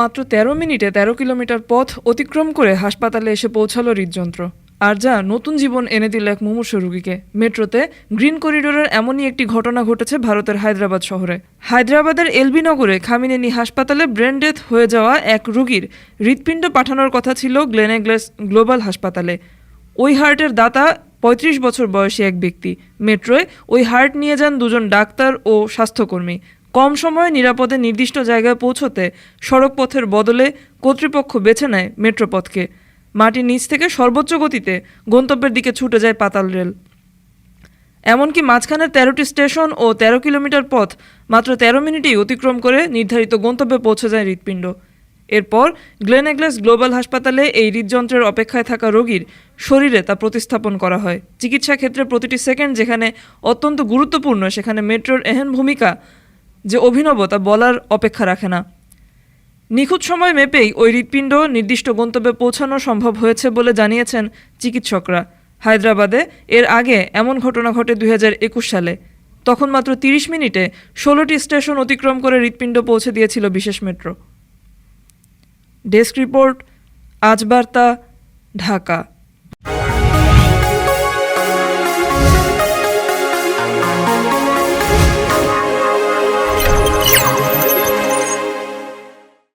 মাত্র ১৩ মিনিটে ১৩ কিলোমিটার পথ অতিক্রম করে হাসপাতালে এসে পৌঁছালো হৃদযন্ত্র। আর যা নতুন জীবন এনে দিল এক মুমূর্ষ রোগীকে। মেট্রোতে গ্রিন করিডোরের এমনই একটি ঘটনা ঘটেছে ভারতের হায়দ্রাবাদ শহরে। হায়দ্রাবাদের এলবি নগরে খামিনেনি হাসপাতালে ব্রেন ডেথ হয়ে যাওয়া এক রোগীর হৃৎপিণ্ড পাঠানোর কথা ছিল গ্লেনেগ্লেস গ্লোবাল হাসপাতালে। ওই হার্টের দাতা পঁয়ত্রিশ বছর বয়সী এক ব্যক্তি। মেট্রোয় ওই হার্ট নিয়ে যান দুজন ডাক্তার ও স্বাস্থ্যকর্মী। কম সময়ে নিরাপদে নির্দিষ্ট জায়গায় পৌঁছতে সড়কপথের বদলে কর্তৃপক্ষ বেছে নেয় মেট্রোপথকে। মাটির নিচ থেকে সর্বোচ্চ গতিতে গন্তব্যের দিকে ছুটে যায় পাতাল রেল। এমনকি মাঝখানে তেরোটি স্টেশন ও তেরো কিলোমিটার পথ মাত্র তেরো মিনিটেই অতিক্রম করে নির্ধারিত গন্তব্যে পৌঁছে যায় হৃৎপিণ্ড। এরপর গ্লেনেগ্লেস গ্লোবাল হাসপাতালে এই হৃদযন্ত্রের অপেক্ষায় থাকা রোগীর শরীরে তা প্রতিস্থাপন করা হয়। চিকিৎসা ক্ষেত্রে প্রতিটি সেকেন্ড যেখানে অত্যন্ত গুরুত্বপূর্ণ সেখানে মেট্রোর এহেন ভূমিকা যে অভিনব তা বলার অপেক্ষা রাখে না। নিখুঁত সময় মেপেই ওই হৃৎপিণ্ড নির্দিষ্ট গন্তব্যে পৌঁছানো সম্ভব হয়েছে বলে জানিয়েছেন চিকিৎসকরা। হায়দ্রাবাদে এর আগে এমন ঘটনা ঘটে দুই হাজার একুশ সালে। তখন মাত্র তিরিশ মিনিটে ষোলোটি স্টেশন অতিক্রম করে হৃৎপিণ্ড পৌঁছে দিয়েছিল বিশেষ মেট্রো। ডেস্ক রিপোর্ট, আজ বার্তা, ঢাকা।